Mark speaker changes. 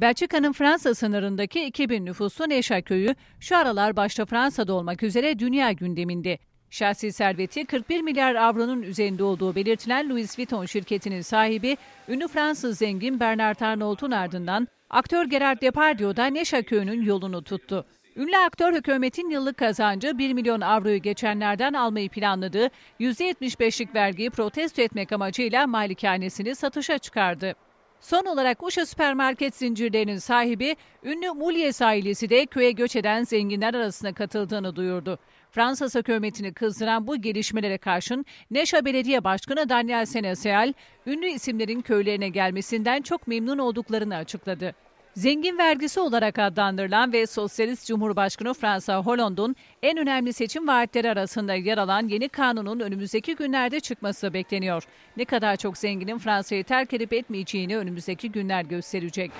Speaker 1: Belçika'nın Fransa sınırındaki 2000 nüfuslu Neşa köyü şu aralar başta Fransa'da olmak üzere dünya gündeminde. Şahsi serveti 41 milyar avronun üzerinde olduğu belirtilen Louis Vuitton şirketinin sahibi ünlü Fransız zengin Bernard Arnault'un ardından aktör Gerard Depardieu da Neşa köyünün yolunu tuttu. Ünlü aktör hükümetin yıllık kazancı 1 milyon avroyu geçenlerden almayı planladığı %75'lik vergiyi protesto etmek amacıyla malikanesini satışa çıkardı. Son olarak Uşa süpermarket zincirlerinin sahibi ünlü Mulies ailesi de köye göç eden zenginler arasına katıldığını duyurdu. Fransız hükümetini kızdıran bu gelişmelere karşın Neşa Belediye Başkanı Daniel Seneseal, ünlü isimlerin köylerine gelmesinden çok memnun olduklarını açıkladı. Zengin vergisi olarak adlandırılan ve Sosyalist Cumhurbaşkanı François Hollande'un en önemli seçim vaatleri arasında yer alan yeni kanunun önümüzdeki günlerde çıkması bekleniyor. Ne kadar çok zenginin Fransa'yı terk edip etmeyeceğini önümüzdeki günler gösterecek.